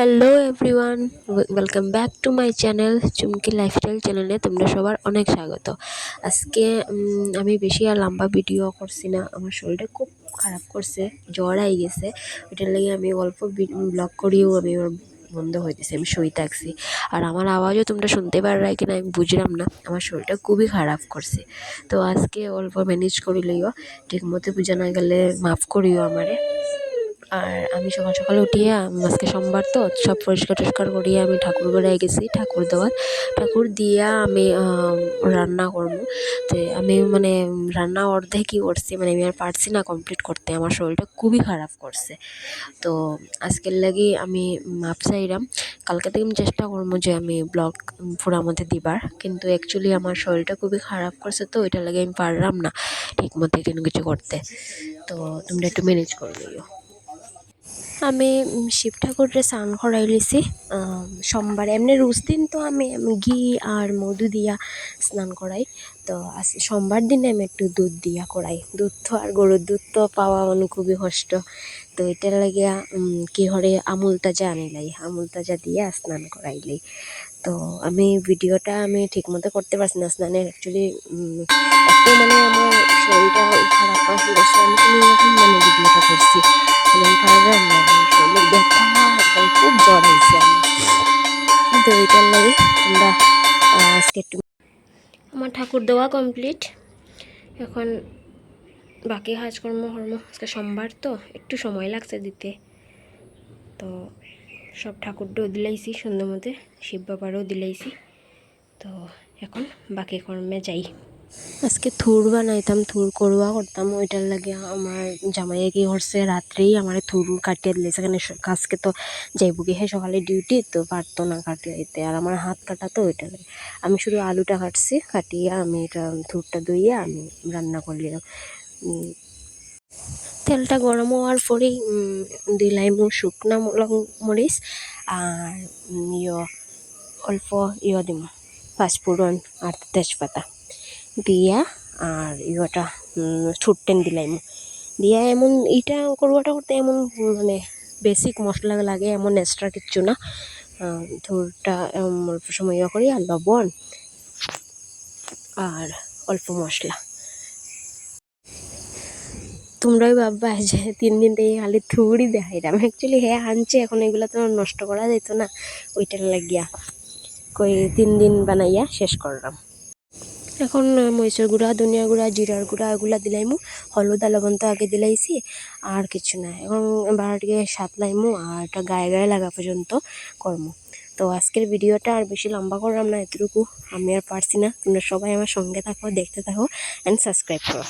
Hello everyone welcome back to my channel Chumki lifestyle চ্যানেলে তোমরা সবার অনেক স্বাগত। আজকে আমি বেশি আর লম্বা ভিডিও করছি না। আমার শরীরটা খুব খারাপ করছে, জ্বর আই গেছে। ওইটার লাগে আমি অল্প ব্লগ করিও, আমি ওর বন্ধ হয়ে গেছে, আমি শুই থাকছি। আর আমার আওয়াজও তোমরা শুনতে পারলাই কিনা আমি বুঝলাম না। আমার শরীরটা খুবই খারাপ করছে। তো আজকে অল্প ম্যানেজ করি লইও। ঠিক মতো বুঝা না গেলে মাফ করিও আমারে। আর আমি সকাল সকাল উঠিয়ে আজকে সোমবার তো, সব পরিষ্কার টরিষ্কার করিয়ে আমি ঠাকুর ঘরে গেছি, ঠাকুর দেওয়ার। ঠাকুর দিয়া আমি রান্না করব। তো আমি মানে রান্না অর্ধেকই করছি মানে আমি আর পারছি না কমপ্লিট করতে। আমার শরীরটা খুবই খারাপ করছে। তো আজকের লাগি আমি মাপ চাইলাম কালকে থেকে আমি চেষ্টা করব যে আমি ব্লগ পুরার মধ্যে দিবার। কিন্তু অ্যাকচুয়ালি আমার শরীরটা খুবই খারাপ করছে তো, ওইটার লাগে আমি পারলাম না ঠিক মতো কোনো কিছু করতে। তো তোমরা একটু ম্যানেজ করে দিও আমি শিব ঠাকুরের স্নান করাই লিছি সোমবার এমনি রোজ দিন তো আমি ঘি আর মধু দিয়া স্নান করাই। তো সোমবার দিনে আমি একটু দুধ দিয়া করাই। দুধ তো আর গরুর দুধ তো পাওয়া মানে খুবই কষ্ট। তো এটার লাগিয়া কি হরে আমুল তাজা আনিলাই, আমুল তাজা দিয়া স্নান করাইলাই তো আমি ভিডিওটা আমি ঠিকমতো করতে পারছি না। স্নানের অ্যাকচুয়ালি একটু মানে আমার ঠাকুর দেওয়া কমপ্লিট এখন বাকি কাজকর্ম কর্ম আজকে সোমবার তো, একটু সময় লাগছে দিতে। তো সব ঠাকুরটাও দিলাইছি, সুন্দর মতে, শিব বাবারও দিলাইছি। তো এখন বাকি কর্মে যাই। আজকে থুর বানাইতাম থুর করুয়া করতাম ওইটার লাগে আমার জামাইয়ে কি করছে রাত্রেই আমার থুর কাটিয়ে দিলে সেখানে আজকে তো যাইব কি হ্যাঁ সকালে ডিউটি তো পারতো না কাটিয়ে দিতে আর আমার হাত কাটা তো ওইটা লাগে। আমি শুধু আলুটা কাটছি কাটিয়ে আমি এটা থুরটা ধুইয়ে আমি রান্না করলাম তেলটা গরম হওয়ার পরেই উম, দিলাম শুকনা মরিচ আর ইয় অল্প ইয় দিম। পাঁচফোড়ন আর তেজপাতা। দিয়া আর ইয়েটা ছুটতেন দিলাম দিয়া এমন এইটা করবাটা করতে এমন মানে বেসিক মশলা লাগে, এমন এক্সট্রা কিচ্ছু না। ধরটা অল্প সময় ইয়ে করি, আর লবণ, আর অল্প মশলা। তোমরাই ভাববা, যে তিন দিন থেকে খালি থুড়ি দেখাইলাম। অ্যাকচুয়ালি হ্যাঁ আনছে, এখন এগুলো তো নষ্ট করা যেত না। ওইটার লাগিয়া কই তিন দিন বানাইয়া শেষ করলাম। এখন মরিচের গুঁড়া, ধনিয়া গুঁড়া, জিরার গুঁড়া, এগুলা দিলাইমু হলুদ আর লবণ তো আগে দিলাইছি, আর কিছু না এখন সাত লাইমু আর এটা গায়ে গায়ে লাগা পর্যন্ত করমু। তো আজকের ভিডিওটা আর বেশি লম্বা করলাম না, এতটুকু আমি আর পারছি না। তোমরা সবাই আমার সঙ্গে থাকো, দেখতে থাকো অ্যান্ড সাবস্ক্রাইব করো।